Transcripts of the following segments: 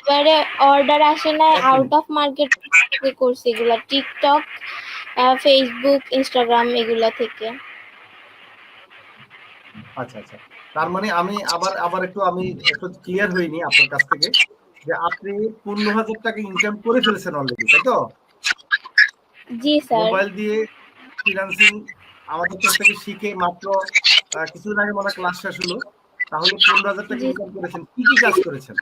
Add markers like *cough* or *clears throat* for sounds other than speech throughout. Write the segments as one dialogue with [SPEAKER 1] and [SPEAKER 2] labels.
[SPEAKER 1] এবারে অর্ডার আসে না আউট অফ মার্কেট থেকে করছি এগুলা টিকটক ফেসবুক ইনস্টাগ্রাম এগুলা থেকে।
[SPEAKER 2] আচ্ছা আচ্ছা। তার মানে আমি আবার আবার একটু আমি একটু ক্লিয়ার হইনি আপনার কাছ থেকে যে আপনি পনেরো হাজার টাকা ইনকাম করে ফেলেছেন অলরেডি তাই তো?
[SPEAKER 1] জি স্যার।
[SPEAKER 2] মোবাইল দিয়ে ফ্রিল্যান্সিং আমাদের কাছ থেকে শিখে মাত্র কিছুদিন আগে মনে ক্লাস শেষ হলো। তাহলে পনেরো হাজার টাকা ইনকাম করেছেন। কি কি কাজ করেছেন?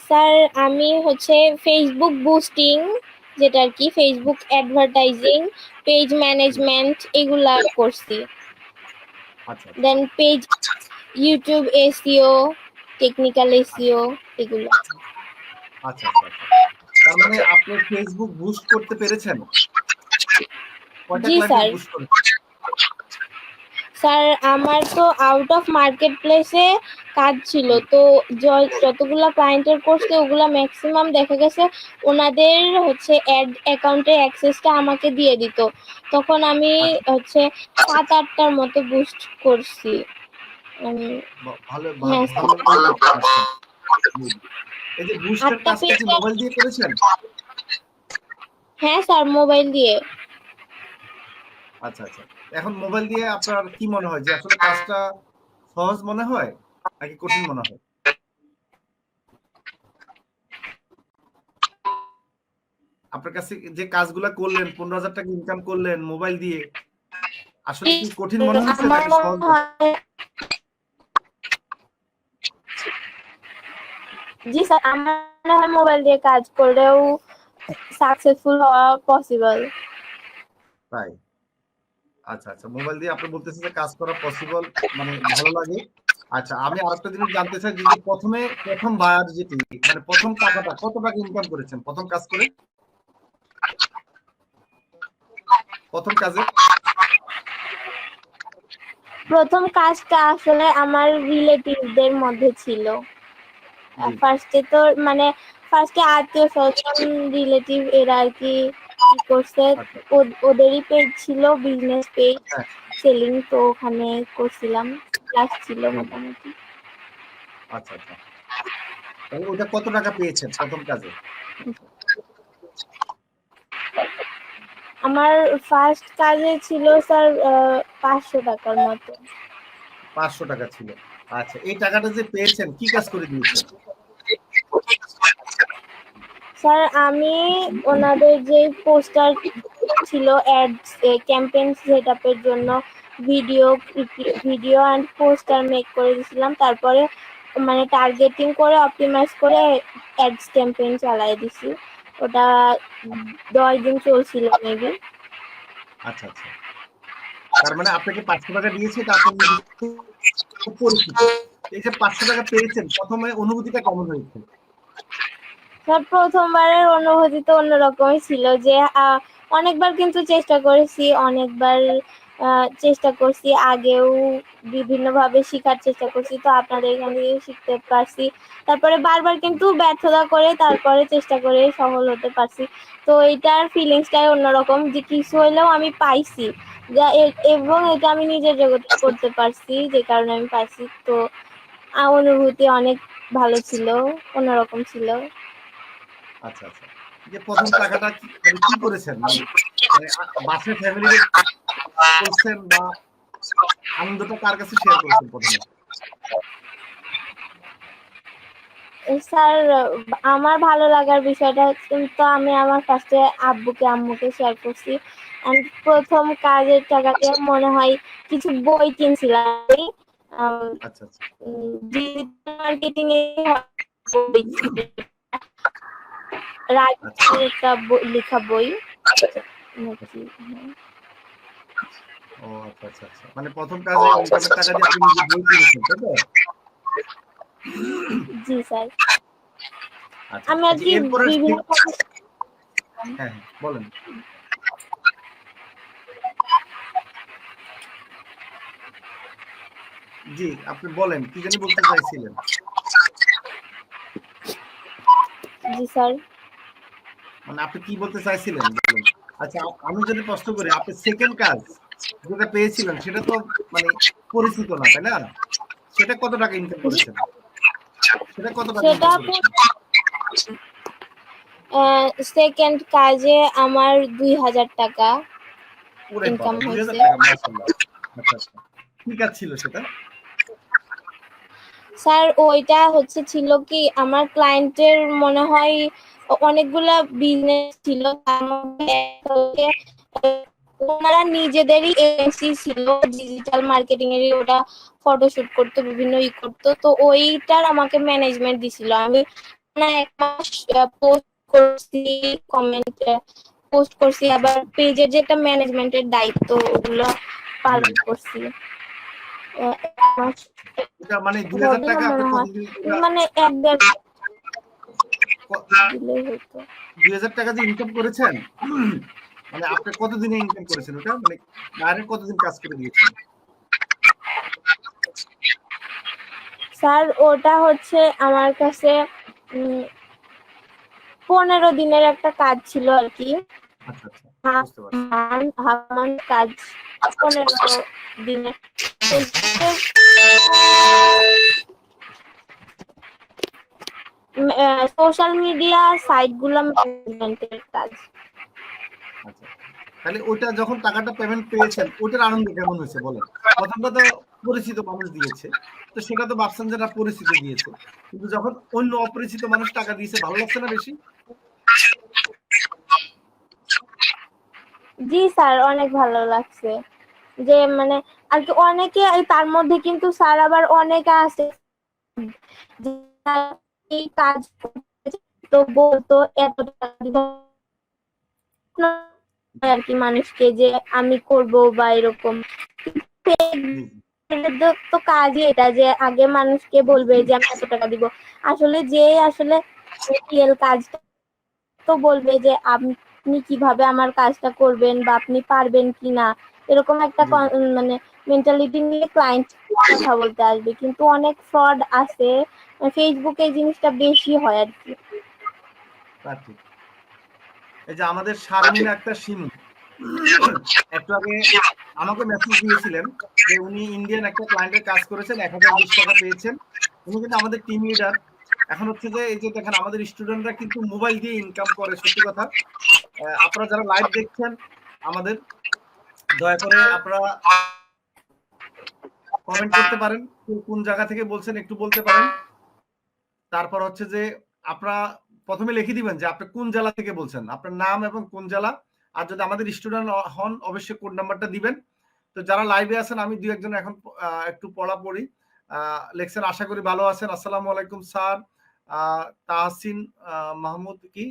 [SPEAKER 1] স্যার আমি হচ্ছে ফেসবুক বুস্টিং যেটা আর কি ফেসবুক অ্যাডভার্টাইজিং পেজ ম্যানেজমেন্ট এগুলা করছি।
[SPEAKER 2] আচ্ছা।
[SPEAKER 1] Then page YouTube SEO technical SEO এগুলো।
[SPEAKER 2] আচ্ছা আচ্ছা আচ্ছা। তার মানে আপনি ফেসবুক বুস্ট করতে পেরেছেন?
[SPEAKER 1] জি, স্যার। স্যার আমার তো আউট অফ মার্কেট প্লেসে কাজ ছিল। তো যতগুলা ক্লায়েন্টের করছে ওগুলা ম্যাক্সিমাম দেখা গেছে ওনাদের হচ্ছে অ্যাড অ্যাকাউন্টের অ্যাক্সেসটা আমাকে দিয়ে দিত। তখন আমি হচ্ছে সাত আটটার মতো বুস্ট করছি। হ্যাঁ,
[SPEAKER 2] আচ্ছা।
[SPEAKER 1] হ্যাঁ স্যার মোবাইল দিয়ে।
[SPEAKER 2] আচ্ছা আচ্ছা। এখন মোবাইল দিয়ে আপনার কি মনে হয়? যে আসলে কাজটা সহজ মনে হয় নাকি কঠিন মনে হয়? আপনার কাছে যে কাজগুলা করলেন পনেরো হাজার টাকা ইনকাম করলেন মোবাইল দিয়ে আসলে কি কঠিন মনে হচ্ছে নাকি সহজ
[SPEAKER 1] জি স্যার আমার মোবাইল দিয়ে কাজ করলেও সাকসেসফুল হওয়া পসিবল
[SPEAKER 2] তাই? আচ্ছা আচ্ছা মোবাইল দিয়ে আপনি বলতেছেন যে কাজ করা পসিবল মানে ভালো লাগে। আচ্ছা আমি আরেকটা জিনিস জানতে চাই যে প্রথমে প্রথম বায়ার যেটি মানে প্রথম টাকাটা কত টাকা ইনকাম করেছেন? প্রথম কাজ করে? প্রথম কাজে?
[SPEAKER 1] প্রথম কাজটা আসলে আমার রিলেটিভদের মধ্যে ছিল। ফার্স্টে তো মানে ফার্স্টে আত্মীয় স্বজন রিলেটিভ এরা আর কি কি করছে?
[SPEAKER 2] আচ্ছা।
[SPEAKER 1] ওদেরই পেজ ছিল বিজনেস পেজ। সেলিং তো ওখানে করছিলাম। ক্লাস ছিল মোটামুটি।
[SPEAKER 2] আচ্ছা আচ্ছা। তাহলে ওটা কত টাকা পেয়েছেন প্রথম কাজে?
[SPEAKER 1] আমার ফার্স্ট কাজে ছিল স্যার পাঁচশো টাকার মতো।
[SPEAKER 2] পাঁচশো টাকা ছিল। আচ্ছা এই টাকাটা যে পেয়েছেন কি কাজ করে দিয়েছেন?
[SPEAKER 1] স্যার, আমি ওনাদের যে পোস্টার ছিল অ্যাডস ক্যাম্পেইন সেটআপের জন্য video video and poster make করে দিয়েছিলাম। তারপরে মানে টার্গেটিং করে অপটিমাইজ করে অ্যাডস ক্যাম্পেইন চালাই দিছি। ওটা দশ দিন চলছিল মেবি
[SPEAKER 2] আচ্ছা আচ্ছা। তার মানে আপনাকে পাঁচশো টাকা দিয়েছে পরিচিত। এই যে পাঁচশো টাকা পেয়েছেন, প্রথমে অনুভূতিটা কেমন হয়েছে?
[SPEAKER 1] প্রথমবারের অনুভূতি তো অন্যরকমই ছিল যে অনেকবার কিন্তু চেষ্টা করেছি, অনেকবার চেষ্টা করছি, আগেও বিভিন্নভাবে শেখার চেষ্টা করছি, তো আপনাদের এখান থেকে শিখতে পারছি। তারপরে বারবার কিন্তু ব্যর্থতা করে তারপরে চেষ্টা করে সফল হতে পারছি। তো এটার ফিলিংসটাই অন্যরকম, যে কিছু হইলেও আমি পাইছি। যা এবং এটা আমি নিজের জগতে করতে পারছি, যে কারণে আমি পাইছি। তো অনুভূতি অনেক ভালো ছিল, অন্যরকম ছিল।
[SPEAKER 2] আচ্ছা আচ্ছা। যে প্রথম টাকাটা কি মানে করেছেন? মানে বাসায় ফ্যামিলি করছেন বা আনন্দটা কার কাছে শেয়ার করেছেন প্রথমে?
[SPEAKER 1] স্যার আমার ভালো লাগার বিষয়টা কিন্তু আমি আমার ফার্স্টে আব্বুকে আম্মুকে শেয়ার করছি। প্রথম কাজের টাকাতে মনে হয় কিছু বই কিনছিলাম
[SPEAKER 2] আচ্ছা আচ্ছা।
[SPEAKER 1] মার্কেটিং এ বই- লেখা বই। নাকি, হ্যাঁ।
[SPEAKER 2] ও আচ্ছা আচ্ছা আচ্ছা। মানে প্রথম কাজে ইনকামের টাকা দিয়ে আপনি বই কিনেছেন তাই তো?
[SPEAKER 1] জি স্যার।
[SPEAKER 2] আচ্ছা
[SPEAKER 1] আমি
[SPEAKER 2] আচ্ছা,
[SPEAKER 1] বিভিন্ন
[SPEAKER 2] হ্যাঁ হ্যাঁ বলেন। জি আপনি বলেন কি জানি বলতে চাইছিলেন।
[SPEAKER 1] জি স্যার।
[SPEAKER 2] মানে আপনি কি বলতে চাইছিলেন আচ্ছা আমি যদি প্রশ্ন করি আপনি সেকেন্ড কাজ যেটা পেয়েছিলেন সেটা তো মানে পরিচিত না তাই না? সেটা কত টাকা ইনকাম করেছেন? সেটা কত টাকা
[SPEAKER 1] সেকেন্ড কাজে আমার দুই হাজার টাকা
[SPEAKER 2] 2000
[SPEAKER 1] হয়েছে।
[SPEAKER 2] আচ্ছা আচ্ছা। কি কাজ ছিল সেটা?
[SPEAKER 1] স্যার ওইটা হচ্ছে ছিল কি আমার ক্লায়েন্টের মনে হয় অনেকগুলা বিজনেস ছিল তার মধ্যে একটা ওনারা নিজেদেরই এজেন্সি ছিল ডিজিটাল মার্কেটিং এর ওটা ফটোশুট করতো বিভিন্ন ই করতো। তো ওইটার আমাকে ম্যানেজমেন্ট দিছিল। আমি না এক মাস পোস্ট করছি কমেন্ট পোস্ট করছি আবার পেজের যেটা ম্যানেজমেন্টের দায়িত্ব ওগুলো পালন করছি।
[SPEAKER 2] মানে 2000 টাকা আপনি।
[SPEAKER 1] মানে এক দেড়
[SPEAKER 2] 2000 টাকা যে ইনকাম করেছেন মানে আপনি কতদিনে ইনকাম করেছেন ওটা? মানে কতদিন কাজ করে দিয়েছেন?
[SPEAKER 1] স্যার ওটা হচ্ছে আমার কাছে পনেরো দিনের একটা কাজ ছিল আর কি।
[SPEAKER 2] আচ্ছা আচ্ছা
[SPEAKER 1] হ্যাঁ। কাজ পনেরো দিনের। সোশ্যাল মিডিয়া সাইটগুলো ম্যানেজমেন্টের কাজ।
[SPEAKER 2] আচ্ছা। তাহলে ওইটা যখন টাকাটা পেমেন্ট পেয়েছেন ওটার আনন্দ কেমন হয়েছে বলেন? প্রথমটা তো পরিচিত মানুষ দিয়েছে তো সেটা তো ভাবছেন যে পরিচিত দিয়েছে। কিন্তু যখন অন্য অপরিচিত মানুষ টাকা দিয়েছে ভালো লাগছে না বেশি?
[SPEAKER 1] জি স্যার অনেক ভালো লাগছে। যে মানে আর কি অনেকে তার মধ্যে কিন্তু স্যার আবার অনেকে আছে। এই কাজ তো বলতো এত আর কি মানুষকে যে আমি করব বা এরকম। তো- কাজই এটা যে আগে মানুষকে বলবে যে আমি এত টাকা দিব। আসলে যে আসলে রিয়েল কাজটা তো বলবে যে আপনি কীভাবে আমার কাজটা করবেন বা আপনি পারবেন কিনা এরকম একটা মানে মেন্টালিটি নিয়ে ক্লায়েন্ট কথা বলতে আসবে। কিন্তু অনেক ফ্রড আছে। ফেসবুকে এই জিনিসটা বেশি হয় আর কি।
[SPEAKER 2] এই যে আমাদের শারমিন একটা সিমু একটু আগে আমাকে মেসেজ দিয়েছিলেন যে উনি ইন্ডিয়ান একটা ক্লায়েন্টের কাজ করেছেন, এক হাজার বিশ টাকা পেয়েছেন। উনি কিন্তু আমাদের টিম লিডার এখন হচ্ছে যে, এই যে দেখেন, আমাদের স্টুডেন্টরা কিন্তু মোবাইল দিয়ে ইনকাম করে, সত্যি কথা। আপনারা যারা লাইভ দেখছেন, আমাদের দয়া করে আপনারা কমেন্ট করতে পারেন, কোন জায়গা থেকে বলছেন একটু বলতে পারেন। তারপর হচ্ছে যে আপনারা প্রথমে লিখে দিবেন যে আপনি কোন জেলা থেকে বলছেন। আপনার নাম এবং কোন জেলা। আর যদি আমাদের স্টুডেন্ট হন, অবশ্যই কোড নাম্বারটা দিবেন। তো যারা লাইভে আছেন, আমি দুই একজন এখন একটু পড়া পড়ি। লেখছেন, আশা করি ভালো আছেন। আসসালামু আলাইকুম, স্যার। তাহসিন মাহমুদ কি?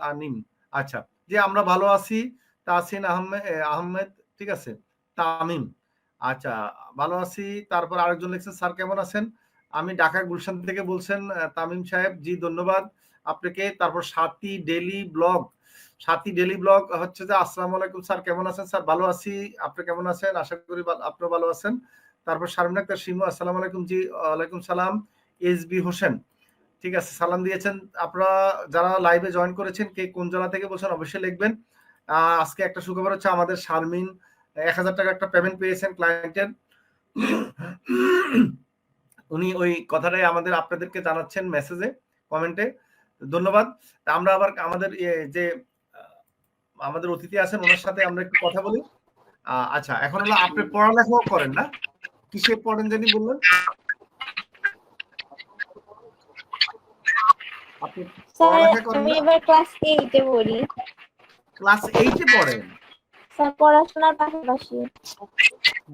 [SPEAKER 2] তানিম। আচ্ছা যে আমরা ভালো আছি, তাহসিন আহমেদ আহমেদ, ঠিক আছে? তামিম। আচ্ছা ভালো আছি। তারপর আরেকজন লিখছেন, স্যার কেমন আছেন? আমি ঢাকা গুলশান থেকে বলছেন তামিম সাহেব, জি, ধন্যবাদ। আপনাকে তারপর Sathi daily vlog, Sathi daily vlog হচ্ছে যে, আসসালামু আলাইকুম স্যার, কেমন আছেন স্যার? ভালো আছি, আপনি কেমন আছেন? আশা করি আপনিও ভালো আছেন। তারপর শারমিন আক্তার শিমু আসসালামু আলাইকুম জি, ওয়ালাইকুম সালাম, এস বি হোসেন। ঠিক আছে, সালাম দিয়েছেন। আপনারা যারা লাইভে জয়েন করেছেন, কে কোন জেলা থেকে বলছেন, অবশ্যই লিখবেন। আজকে একটা সুখবর হচ্ছে, আমাদের শারমিন, এক হাজার টাকা একটা পেমেন্ট পেয়েছেন ক্লায়েন্টের উনি ওই কথাটাই আমাদের আপনাদেরকে জানাচ্ছেন মেসেজে কমেন্টে ধন্যবাদ। আমরা আবার আমাদের যে আমাদের অতিথি আছেন ওনার সাথে আমরা একটু কথা বলি। আচ্ছা এখন হলো আপনি পড়ালেখাও করেন না? কিসে পড়েন জানি বললেন?
[SPEAKER 1] আমি এবার ক্লাস এইটে পড়ি।
[SPEAKER 2] ক্লাস এইটে পড়েন?
[SPEAKER 1] স্যার পড়াশোনার পাশাপাশি।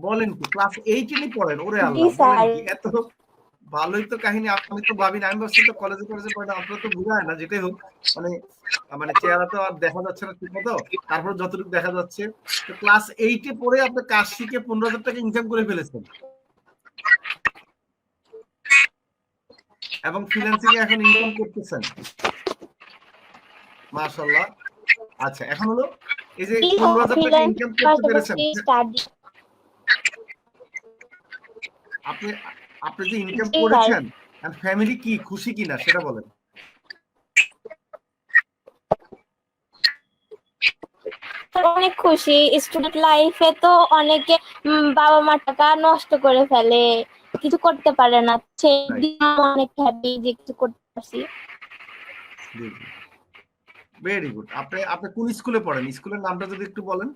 [SPEAKER 2] বলেন কি ক্লাস এইটে পড়েন? ওরে আল্লাহ এত ভালোই তো কাহিনী আমি তো ভাবি আমি ভাবছি তো কলেজে কলেজে পড়ে আপনারা তো বুঝায় না যেটাই হোক মানে মানে চেহারা তো আর দেখা যাচ্ছে না ঠিক মতো। তারপর যতটুকু দেখা যাচ্ছে তো ক্লাস এইটে পড়ে আপনি কাজ শিখে পনেরো হাজার টাকা ইনকাম করে ফেলেছেন। এবং ফ্রিল্যান্সিং এখন ইনকাম করতেছেন। মাশাল্লাহ আচ্ছা এখন হলো এই যে পনেরো হাজার টাকা ইনকাম করতে পেরেছেন। আপনি আপনি যে ইনকাম। করেছেন ফ্যামিলি কি খুশি কিনা সেটা বলেন।
[SPEAKER 1] অনেক খুশি। স্টুডেন্ট লাইফে তো অনেকে বাবা মা টাকা নষ্ট করে ফেলে কিছু করতে পারে না। সেই দিন অনেক হ্যাপি যে কিছু করতে পারছি।
[SPEAKER 2] ভেরি গুড আপনি আপনি কোন স্কুলে পড়েন? স্কুলের নামটা যদি একটু বলেন।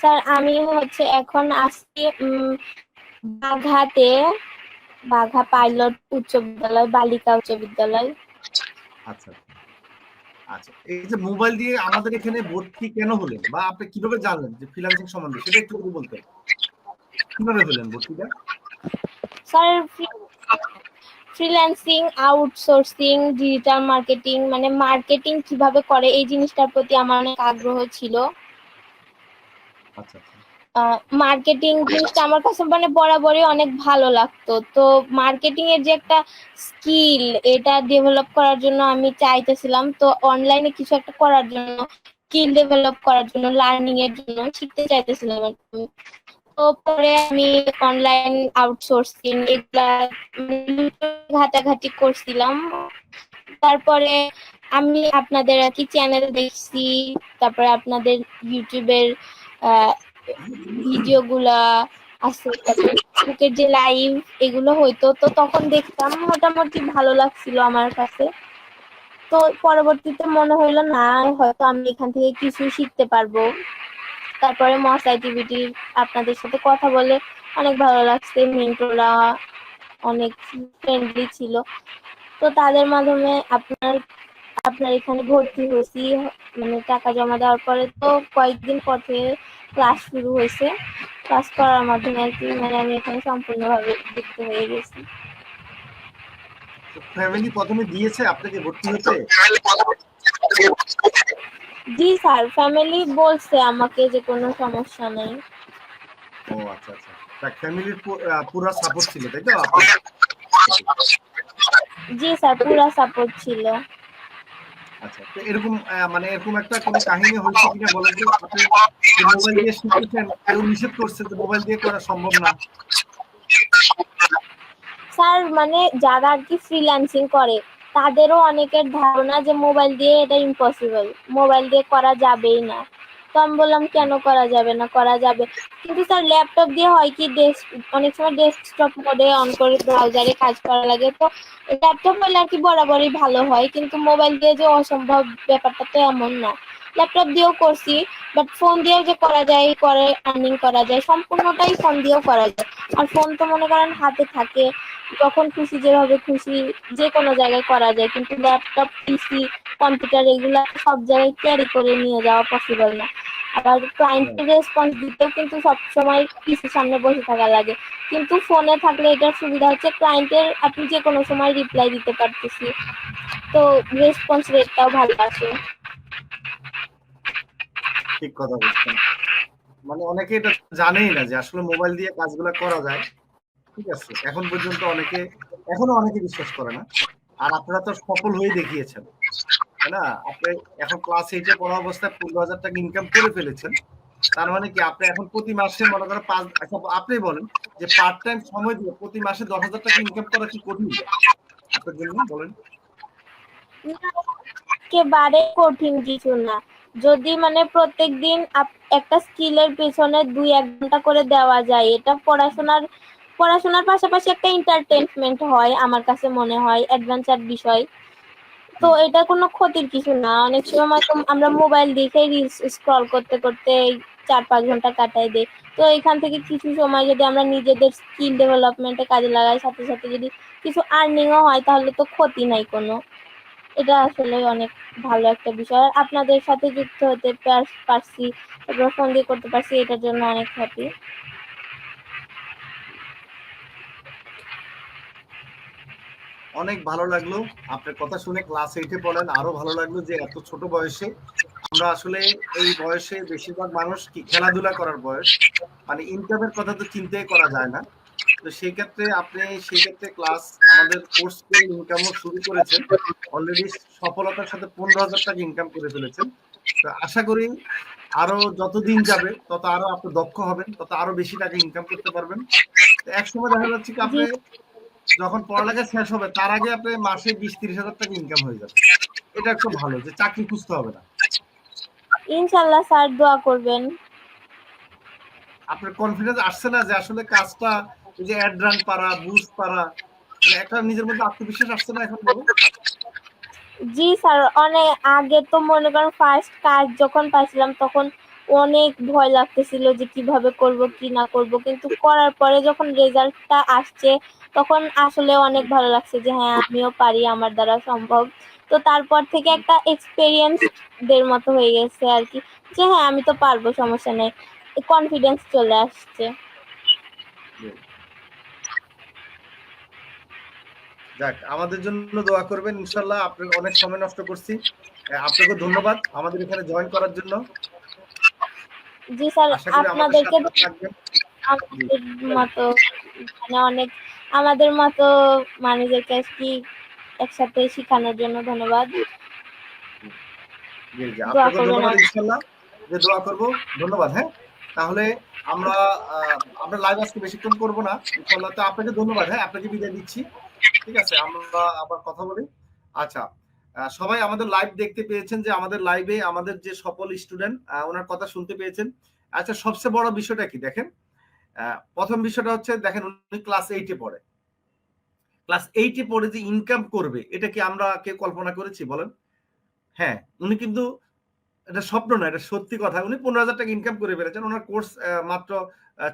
[SPEAKER 1] স্যার আমি হচ্ছে এখন আসছি বাঘাতে বাঘা পাইলট উচ্চ বিদ্যালয় বালিকা উচ্চ বিদ্যালয়।
[SPEAKER 2] আচ্ছা আচ্ছা। এই যে মোবাইল দিয়ে আমাদের এখানে ভর্তি কেন হলেন? বা আপনি কীভাবে জানলেন যে ফ্রিল্যান্সিং সম্বন্ধে? সেটা একটু যদি বলতেন কীভাবে হলেন ভর্তিটা?
[SPEAKER 1] Sir freelancing outsourcing digital marketing মানে মার্কেটিং কীভাবে করে এই জিনিসটার প্রতি আমার অনেক আগ্রহ ছিল। মার্কেটিং জিনিসটা আমার কাছে মানে বরাবরই অনেক ভালো লাগতো। তো মার্কেটিং এর যে একটা স্কিল এটা ডেভেলপ করার জন্য আমি চাইতেছিলাম। তো অনলাইনে কিছু একটা করার জন্য স্কিল ডেভেলপ করার জন্য লার্নিং এর জন্য শিখতে চাইতেছিলাম তো পরে আমি অনলাইন আউটসোর্সিং এগুলা মানে ঘাটাঘাটি করছিলাম। তারপরে আমি আপনাদের আর কি চ্যানেল দেখছি, তারপরে আপনাদের ইউটিউবের ভিডিও গুলা ফেসবুকের যে লাইভ এগুলো হইতো, তো তখন দেখতাম, মোটামুটি ভালো লাগছিল আমার কাছে। তো পরবর্তীতে মনে হইল, না, হয়তো আমি এখান থেকে কিছু শিখতে পারব। তারপরে মস আইটিভিটি আপনাদের সাথে কথা বলে অনেক ভালো লাগছে মেন্টররা অনেক ফ্রেন্ডলি ছিল। তো তাদের মাধ্যমে আপনার আপনার এখানে ভর্তি হয়েছি মানে টাকা জমা দেওয়ার পরে তো কয়েকদিন পর থেকে ক্লাস শুরু হয়েছে। ক্লাস করার মাধ্যমে আর কি মানে আমি এখানে সম্পূর্ণভাবে যুক্ত হয়ে গেছি।
[SPEAKER 2] ফ্যামিলি প্রথমে দিয়েছে আপনাকে ভর্তি হতে
[SPEAKER 1] জি স্যার ফ্যামিলি বলছে আমাকে যে কোনো সমস্যা নেই।
[SPEAKER 2] ও আচ্ছা আচ্ছা। ফ্যামিলির পুরো সাপোর্ট ছিল তাই তো?
[SPEAKER 1] জি স্যার পুরো সাপোর্ট ছিল।
[SPEAKER 2] আচ্ছা। তো এরকম মানে এরকম একটা কোনো কাহিনী হয়েছে কিনা বলেন যে আপনি মোবাইল দিয়ে শিখেছেন কেউ নিষেধ করছে যে মোবাইল দিয়ে করা সম্ভব না।
[SPEAKER 1] স্যার মানে যারা আর কি ফ্রিল্যান্সিং করে তাদেরও অনেকের ধারণা যে মোবাইল দিয়ে এটা ইম্পসিবল মোবাইল দিয়ে করা যাবেই না। তো আমি বললাম, কেন করা যাবে না? করা যাবে। কিন্তু স্যার ল্যাপটপ দিয়ে হয় কি ডেস্ক অনেক সময় ডেস্কটপ মোডে অন করে ব্রাউজারে কাজ করা লাগে। তো ল্যাপটপ হলে আর কি বরাবরই ভালো হয়, কিন্তু মোবাইল দিয়ে যে অসম্ভব ব্যাপারটা তো এমন না। ল্যাপটপ দিয়েও করছি বাট ফোন দিয়েও যে করা যায় করে আর্নিং করা যায় সম্পূর্ণটাই ফোন দিয়েও করা যায়। আর ফোন তো মনে করেন হাতে থাকে যখন খুশি যেভাবে খুশি যে কোনো জায়গায় করা যায় কিন্তু ল্যাপটপ পিসি কম্পিউটার এগুলা সব জায়গায় ক্যারি করে নিয়ে যাওয়া পসিবল না। আবার ক্লায়েন্টের রেসপন্স দিতেও কিন্তু সবসময় পিসির সামনে বসে থাকা লাগে। কিন্তু ফোনে থাকলে এটার সুবিধা হচ্ছে ক্লায়েন্টের আপনি যে কোনো সময় রিপ্লাই দিতে পারতেছি। তো রেসপন্স রেটটাও ভালো আসে।
[SPEAKER 2] ঠিক কথা বলছেন। মানে অনেকে এটা জানেই না যে আসলে মোবাইল দিয়ে কাজগুলো করা যায়। ঠিক আছে এখন পর্যন্ত অনেকে এখনও অনেকে বিশ্বাস করে না। আর আপনারা তো সফল হয়ে দেখিয়েছেন। তাই না? আপনি এখন ক্লাস এইটে পড়া অবস্থায় পনেরো হাজার টাকা ইনকাম করে ফেলেছেন। তার মানে কি আপনি এখন প্রতি মাসে মনে করেন পাঁচ আচ্ছা, আপনি বলেন যে পার্ট টাইম সময় দিয়ে প্রতি মাসে দশ হাজার টাকা ইনকাম করা কি কঠিন? আপনার জন্য বলেন।
[SPEAKER 1] কঠিন কিছু না। যদি মানে প্রত্যেকদিন আপ- একটা স্কিলের পেছনে দুই এক ঘণ্টা করে দেওয়া যায়, এটা পড়াশোনার পড়াশোনার পাশাপাশি একটা এন্টারটেনমেন্ট হয় আমার কাছে মনে হয় অ্যাডভেঞ্চার বিষয়। তো এটা কোনো ক্ষতির কিছু না। অনেক সময় তো আমরা মোবাইল দেখে রিলস স্ক্রল করতে করতে চার পাঁচ ঘণ্টা কাটাই দেই। তো এখান থেকে কিছু সময় যদি আমরা নিজেদের স্কিল ডেভেলপমেন্টে কাজে লাগাই, সাথে সাথে যদি কিছু আর্নিংও হয়, তাহলে তো ক্ষতি নাই কোনো। এটা আসলে অনেক ভালো একটা বিষয়। আপনাদের সাথে যুক্ত হতে পারছি, তারপর ফোন দিয়ে করতে পারছি, এটার জন্য অনেক হ্যাপি
[SPEAKER 2] অনেক ভালো লাগল। আপনার কথা শুনে ক্লাস এইটে পড়েন, আরও ভালো লাগল যে এত ছোট বয়সে আমরা আসলে এই বয়সে বেশিরভাগ মানুষ কি খেলাধুলা করার বয়স? মানে ইনকামের কথা তো চিন্তাই করা যায় না। তো সেই ক্ষেত্রে আপনি সেই ক্ষেত্রে ক্লাস আমাদের কোর্স করে ইনকামও শুরু করেছেন। অলরেডি সফলতার সাথে পনেরো হাজার টাকা ইনকাম করে ফেলেছেন। তো আশা করি আরও যত দিন যাবে তত আরও আপনি দক্ষ হবেন তত আরও বেশি টাকা ইনকাম করতে পারবেন। এক সময় দেখা যাচ্ছে কি আপনি যখন পড়ালেখা শেষ হবে তার আগে আপনি মাসে বিশ তিরিশ হাজার টাকা ইনকাম হয়ে যাবে। এটা একটু ভালো যে চাকরি খুঁজতে হবে না।
[SPEAKER 1] ইনশাল্লাহ স্যার দোয়া করবেন।
[SPEAKER 2] আপনার কনফিডেন্স আসছে না যে আসলে কাজটা এই যে অ্যাড রান পারা বুস্ট পারা মানে একটা নিজের মধ্যে আত্মবিশ্বাস আসছে না এখন বলুন
[SPEAKER 1] জি স্যার অনেক আগে তো মনে করেন ফার্স্ট কাজ যখন পাইছিলাম তখন অনেক ভয় লাগতেছিল যে কীভাবে করব কি না করব। কিন্তু করার পরে যখন রেজাল্টটা আসছে তখন আসলে অনেক ভালো লাগছে যে হ্যাঁ আমিও পারি আমার দ্বারা সম্ভব। তো তারপর থেকে একটা এক্সপেরিয়েন্স দের মতো হয়ে গেছে আর কি। যে হ্যাঁ আমি তো পারব সমস্যা নেই। কনফিডেন্স চলে আসছে।
[SPEAKER 2] যাক আমাদের জন্য দোয়া করবেন। ইনশাল্লাহ আপনার অনেক সময় নষ্ট করছি। আপনাকে ধন্যবাদ আমাদের এখানে জয়েন করার জন্য।
[SPEAKER 1] জি স্যার আপনাদেরকে আমাদের মতো মানে অনেক আমাদের মতো মানুষদেরকে কি একসাথে শেখানোর জন্য ধন্যবাদ।
[SPEAKER 2] আপনাকে ইনশাল্লাহ যে দোয়া করব। ধন্যবাদ হ্যাঁ? তাহলে আমরা আমরা লাইভ আজকে বেশিক্ষণ করব না। ইনশাল্লাহ তো আপনাকে ধন্যবাদ হ্যাঁ? আপনাকে বিদায় দিচ্ছি। ঠিক আছে, আমরা আবার কথা বলি। আচ্ছা সবাই আমাদের লাইভ দেখতে পেয়েছেন যে আমাদের লাইভে আমাদের যে সকল স্টুডেন্ট ওনার কথা শুনতে পেয়েছেন। আচ্ছা সবচেয়ে বড় বিষয়টা কি দেখেন? প্রথম বিষয়টা হচ্ছে, দেখেন উনি ক্লাস এইটে পড়ে। ক্লাস এইটে পড়ে যে ইনকাম করবে, এটা কি আমরা কে কল্পনা করেছি? বলেন। হ্যাঁ উনি কিন্তু এটা স্বপ্ন না, এটা সত্যি কথা। উনি পনেরো হাজার টাকা ইনকাম করে ফেলেছেন। ওনার কোর্স মাত্র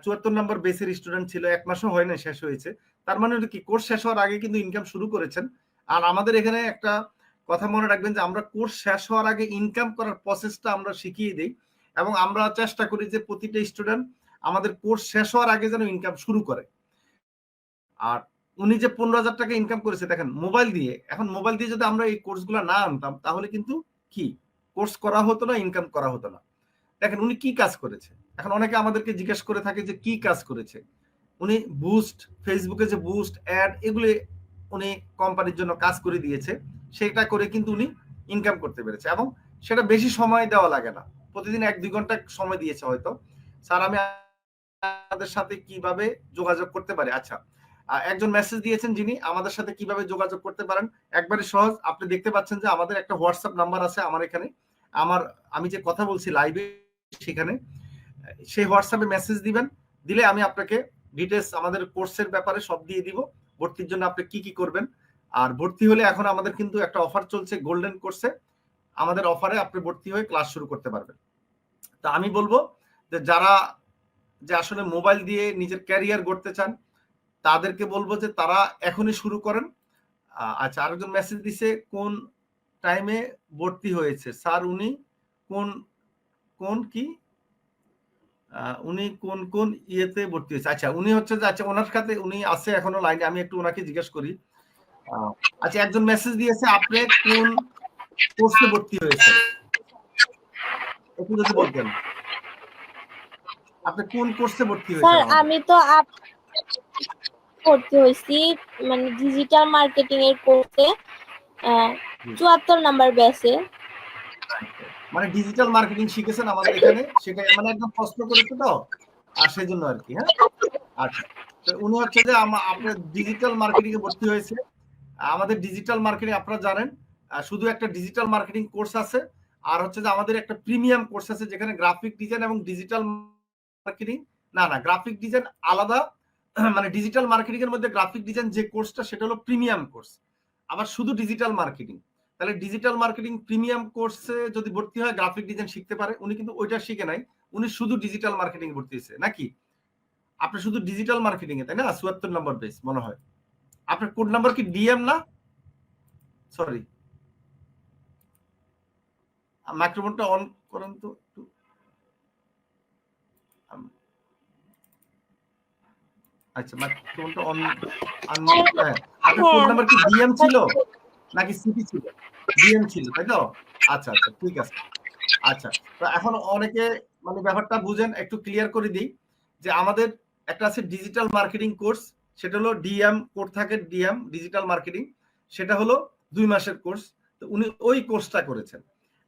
[SPEAKER 2] চুয়াত্তর নম্বর বেসের স্টুডেন্ট ছিল। এক মাসও হয় না শেষ হয়েছে। তার মানে কি, কোর্স শেষ হওয়ার আগে কিন্তু ইনকাম শুরু করেছেন। আর আমাদের এখানে একটা কথা মনে রাখবেন যে, আমরা কোর্স শেষ হওয়ার আগে ইনকাম করার প্রসেসটা আমরা শিখিয়ে দিই এবং আমরা চেষ্টা করি যে, প্রতিটা স্টুডেন্ট আমাদের কোর্স শেষ হওয়ার আগে যেন ইনকাম শুরু করে। আর উনি যে পনেরো হাজার টাকা ইনকাম করেছে, দেখেন মোবাইল দিয়ে। এখন মোবাইল দিয়ে যদি আমরা এই কোর্সগুলো না আনতাম, তাহলে কিন্তু কি? কোর্স করা হতো না ইনকাম করা হতো না। দেখেন, উনি কি কাজ করেছে? এখন অনেকে আমাদেরকে জিজ্ঞেস করে থাকে যে, কি কাজ করেছে? উনি বুস্ট ফেসবুকে যে বুস্ট অ্যাড এগুলি উনি কোম্পানির জন্য কাজ করে দিয়েছে, সেটা করে কিন্তু উনি ইনকাম করতে পেরেছে এবং সেটা বেশি সময় দেওয়া লাগে না। প্রতিদিন এক দুই ঘণ্টা সময় দিয়েছে হয়তো। স্যার, আমি আপনাদের সাথে কীভাবে যোগাযোগ করতে পারি? আচ্ছা একজন মেসেজ দিয়েছেন যিনি, আমাদের সাথে কীভাবে যোগাযোগ করতে পারেন? একবারে সহজ, আপনি দেখতে পাচ্ছেন যে আমাদের একটা হোয়াটসঅ্যাপ নাম্বার আছে আমার এখানে। আমার, আমি যে কথা বলছি লাইভে সেখানে সেই হোয়াটসঅ্যাপে মেসেজ দিবেন, দিলে আমি আপনাকে ডিটেলস আমাদের কোর্সের ব্যাপারে সব দিয়ে দিব। ভর্তির জন্য আপনি কি কি করবেন? আর ভর্তি হলে এখন আমাদের কিন্তু একটা অফার চলছে গোল্ডেন কোর্সে আমাদের অফারে আপনি ভর্তি হয়ে ক্লাস শুরু করতে পারবেন। তা আমি বলব যে যারা যে আসলে মোবাইল দিয়ে নিজের ক্যারিয়ার গড়তে চান, তাদেরকে বলব যে তারা এখনই শুরু করেন। আচ্ছা আরেকজন মেসেজ দিছে, কোন টাইমে ভর্তি হয়েছে? স্যার, উনি কোন কোন কি? উনি কোন কোন ইয়েতে ভর্তি হয়েছে? আচ্ছা উনি হচ্ছে যে আচ্ছা ওনার সাথে উনি আছে এখনও লাইনে আমি একটু ওনাকে জিজ্ঞেস করি। আচ্ছা একজন মেসেজ দিয়েছে আপনি কোন কোর্সে ভর্তি হয়েছে একটু যদি বলতেন। আপনি কোন কোর্সে ভর্তি
[SPEAKER 1] স্যার আমি তো আপ ভর্তি হয়েছি মানে ডিজিটাল মার্কেটিং এর কোর্সে চুয়াত্তর নাম্বার ব্যাচে
[SPEAKER 2] মানে ডিজিটাল মার্কেটিং শিখেছেন আমাদের এখানে, সেটা মানে একদম প্রশ্ন করেছে তো, আর সেই জন্য আর কি হ্যাঁ? আচ্ছা উনি হচ্ছে যে আপনার ডিজিটাল মার্কেটিং এ ভর্তি হয়েছে। আমাদের ডিজিটাল মার্কেটিং আপনারা জানেন শুধু একটা ডিজিটাল মার্কেটিং কোর্স আছে, আর হচ্ছে যে আমাদের একটা প্রিমিয়াম কোর্স আছে, যেখানে গ্রাফিক ডিজাইন এবং ডিজিটাল মার্কেটিং না না গ্রাফিক ডিজাইন আলাদা *clears throat* মানে ডিজিটাল মার্কেটিং এর মধ্যে গ্রাফিক ডিজাইন যে কোর্সটা সেটা হলো প্রিমিয়াম কোর্স আবার শুধু ডিজিটাল মার্কেটিং তাহলে ডিজিটাল মার্কেটিং প্রিমিয়াম কোর্সে যদি ভর্তি হয় গ্রাফিক ডিজাইন শিখতে পারে। উনি কিন্তু ওইটা শিখে নাই। উনি শুধু ডিজিটাল মার্কেটিং ভর্তি হয়েছে। নাকি? আপনি শুধু ডিজিটাল মার্কেটিং এ তাই না? চুয়াত্তর নম্বর বেস মনে হয়। আপনার কোড নাম্বার কি ডিএম না? সরি মাইক্রোফোনটা অন করেন তো একটু। আচ্ছা মাইক্রোফোনটা অন আনমিউট হ্যাঁ। আপনার কোড। নাম্বার কি ডিএম ছিল? নাকি সিপি ছিল? ডিএম ছিল, তাই তো? আচ্ছা আচ্ছা ঠিক আছে। আচ্ছা তো এখন অনেকে মানে ব্যাপারটা বুঝেন, একটু ক্লিয়ার করে দিই যে আমাদের একটা আছে ডিজিটাল মার্কেটিং কোর্স সেটা হলো ডিএম কোড থাকে ডিএম ডিজিটাল মার্কেটিং সেটা হলো দুই মাসের কোর্স তো উনি ওই কোর্সটা করেছেন।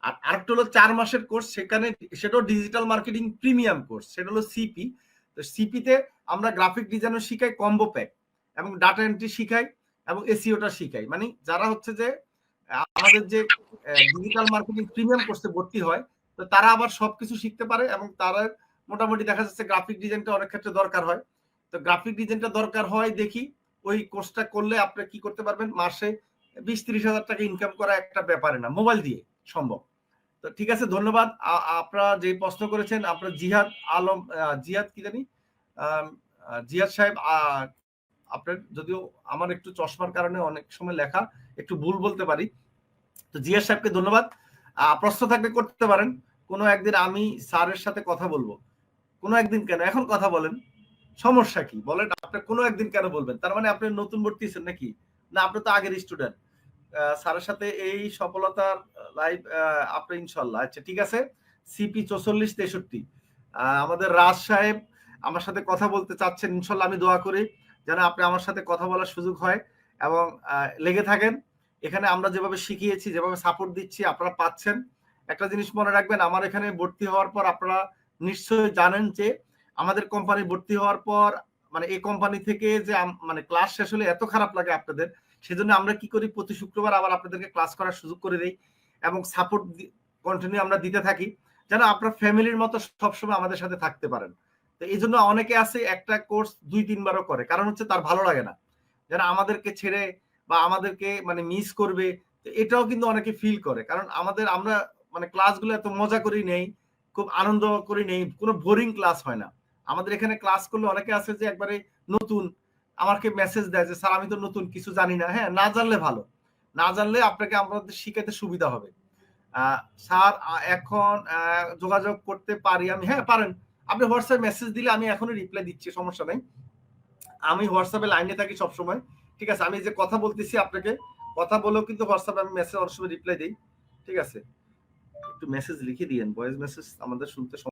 [SPEAKER 2] আর আরেকটা হলো চার মাসের কোর্স সেখানে সেটাও ডিজিটাল মার্কেটিং প্রিমিয়াম কোর্স সেটা হলো সিপি তো সিপিতে আমরা গ্রাফিক ডিজাইনও শিখাই কম্বো প্যাক এবং ডাটা এন্ট্রি শিখাই। এবং এসিওটা শিখাই। মানে যারা হচ্ছে যে, আমাদের যে ডিজিটাল মার্কেটিং প্রিমিয়াম কোর্সে ভর্তি হয়, তো তারা আবার সবকিছু শিখতে পারে এবং তারা মোটামুটি দেখা যাচ্ছে গ্রাফিক ডিজাইনটা অনেক ক্ষেত্রে দরকার হয়। তো গ্রাফিক ডিজাইনটা দরকার হয় দেখি, ওই কোর্সটা করলে আপনি কি করতে পারবেন? মাসে বিশ ত্রিশ হাজার টাকা ইনকাম করা একটা ব্যাপারে না মোবাইল দিয়ে সম্ভব। তো ঠিক আছে, ধন্যবাদ। আপনারা যে প্রশ্ন করেছেন, আপনার জিহাদ আলম জিহাদ কি জানি? জিহাদ সাহেব আপনার যদিও আমার একটু চশমার কারণে অনেক সময় লেখা, একটু ভুল বলতে পারি। তো জিয়ার সাহেবকে ধন্যবাদ। প্রশ্ন থাকলে করতে পারেন। কোনো একদিন আমি স্যারের সাথে কথা বলব। কোনো একদিন কেন? এখন কথা বলেন। সমস্যা কি? বলেন, আপনি কোনো একদিন কেন বলবেন? তার মানে আপনি নতুন ভর্তি হয়েছেন নাকি? না, আপনি তো আগের স্টুডেন্ট স্যারের সাথে এই সফলতার লাইভ আপনি ইনশাল্লাহ আচ্ছা ঠিক আছে। সিপি চৌচল্লিশ, তেষট্টি। আমাদের রাজ সাহেব আমার সাথে কথা বলতে চাচ্ছেন। ইনশাল্লাহ আমি দোয়া করি। যেন আপনি আমার সাথে কথা বলার সুযোগ হয় এবং লেগে থাকেন। এখানে আমরা যেভাবে শিখিয়েছি, যেভাবে সাপোর্ট দিচ্ছি, আপনারা পাচ্ছেন। একটা জিনিস মনে রাখবেন, আমার এখানে ভর্তি হওয়ার পর আপনারা নিশ্চয়ই জানেন যে, আমাদের কোম্পানি ভর্তি হওয়ার পর মানে এই কোম্পানি থেকে যে মানে ক্লাস শেষ হলে এত খারাপ লাগে আপনাদের, সেজন্য আমরা কি করি, প্রতি শুক্রবার আবার আপনাদেরকে ক্লাস করার সুযোগ করে দিই এবং সাপোর্ট কন্টিনিউ আমরা দিতে থাকি, যেন আপনার ফ্যামিলির মতো সবসময় আমাদের সাথে থাকতে পারেন। তো এই জন্য অনেকে আছে একটা কোর্স দুই তিনবারও করে। কারণ হচ্ছে তার ভালো লাগে না। যেন আমাদেরকে ছেড়ে বা আমাদেরকে মানে মিস করবে, তো এটাও কিন্তু অনেকে ফিল করে। কারণ আমাদের, আমরা মানে ক্লাসগুলো এত মজা করি নেই, খুব আনন্দ করি নেই, কোনো বোরিং ক্লাস হয় না। আমাদের এখানে ক্লাস করলে অনেকে আছে যে একবারে নতুন, আমাকে মেসেজ দেয় যে, স্যার, আমি তো নতুন, কিছু জানি না। হ্যাঁ না জানলে ভালো। না জানলে আপনাকে আমাদের শিখাতে সুবিধা হবে। স্যার এখন যোগাযোগ করতে পারি আমি? হ্যাঁ পারেন। আপনি হোয়াটসঅ্যাপ মেসেজ দিলে আমি এখনই রিপ্লাই দিচ্ছি, সমস্যা নাই। আমি হোয়াটসঅ্যাপে লাইনে থাকি সবসময়, ঠিক আছে? আমি যে কথা বলতেছি আপনাকে, কথা বলেও কিন্তু হোয়াটসঅ্যাপে আমি মেসেজ অনেক সময় রিপ্লাই দিই, ঠিক আছে? একটু মেসেজ লিখে দিয়েন ভয়েস মেসেজ আমাদের শুনতে